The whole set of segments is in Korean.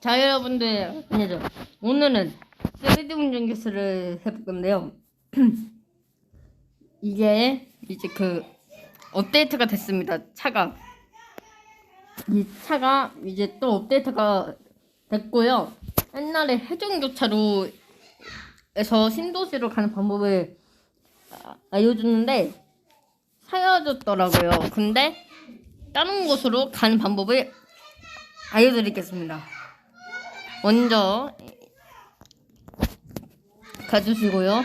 자 여러분들 아니죠 오늘은 3D 운전기술을 해볼 건데요. 이게 이제 그 업데이트가 됐습니다. 차가. 이 차가 이제 또 업데이트가 됐고요. 옛날에 해종교차로 에서 신도시로 가는 방법을 아- 알려줬는데 사라졌더라고요. 근데 다른 곳으로 가는 방법을 알려드리겠습니다 먼저 가주시고요.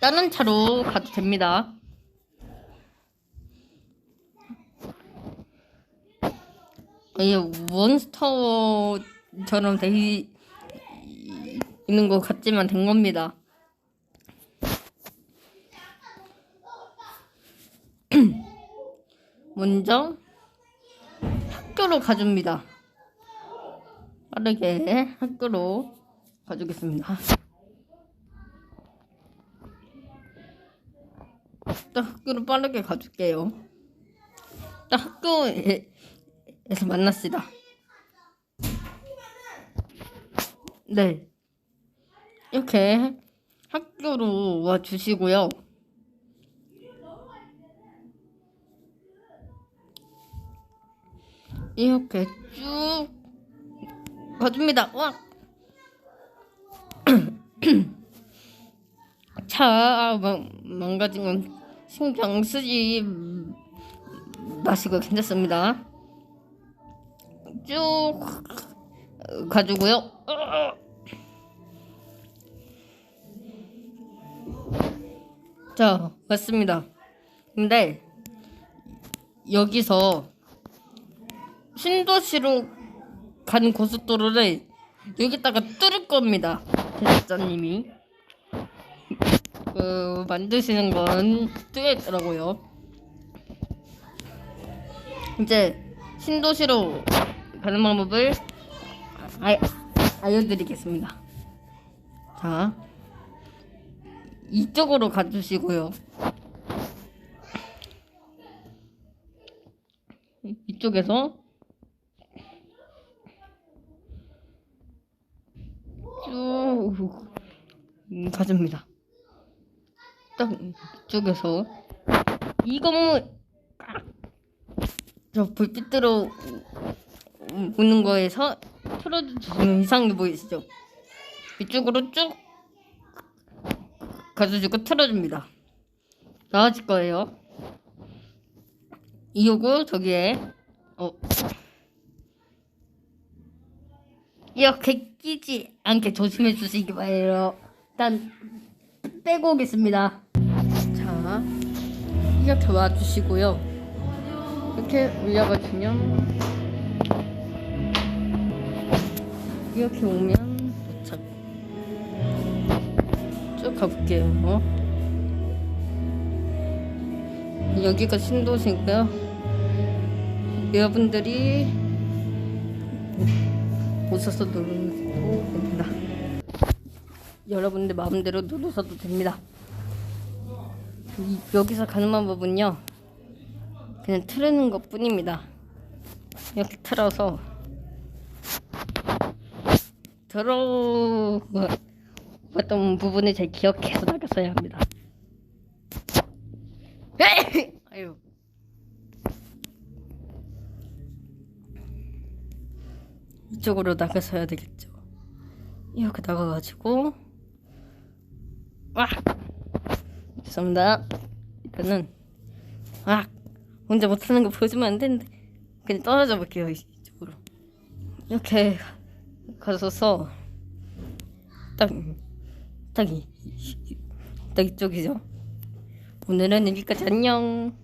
다른 차로 가도 됩니다. 이게 몬스터처럼 돼 있- 있는 것 같지만 된 겁니다. 먼저 학교로 가줍니다. 빠르게 학교로 가주겠습니다. 딱 학교로 빠르게 가줄게요. 딱 학교에서 만났시다. 네. 이렇게 학교로 와 주시고요. 이렇게 쭉 가줍니다. 와. 차 망, 망가진 건 신경 쓰지 마시고 괜찮습니다. 쭉 가지고요. 자, 왔습니다. 근데 여기서 신도시로 가는 고속도로를 여기다가 뚫을 겁니다. 제작자님이. 그 만드시는 건 뚫려 있더라고요. 이제 신도시로 가는 방법을 아, 알려드리겠습니다. 자, 이쪽으로 가주시고요. 이쪽에서 쭉 음, 가줍니다. 딱 이쪽에서 이 건물 꽉! 저 불빛으로 오는 거에서 틀어주시면 이상해 보이시죠? 이쪽으로 쭉 가져주고 틀어줍니다. 나아질 거예요. 이거고 저기에 어 이렇게 끼지 않게 조심해 주시기 바래요. 일단 빼고 오겠습니다. 자, 이렇게 와주시고요. 이렇게 올려가주면 이렇게 오면 도착. 쭉 가볼게요. 어? 여기가 신도시고요. 여러분들이 오셔서 누르셔도 됩니다. 여러분들 마음대로 누르셔도 됩니다. 이- 여기서 가는 방법은요. 그냥 틀는 것 뿐입니다. 이렇게 틀어서 들어왔던 부분을 잘 기억해서 나갔어야 합니다. 아유. 이쪽으로 나가서야 되겠죠. 이렇게 나가가지고 와 죄송합니다. 일단은 아 혼자 못하는 거 보여주면 안 되는데 그냥 떨어져 볼게요 이쪽으로 이렇게 가서서 딱딱이 딱 이쪽이죠. 오늘은 여기까지 안녕.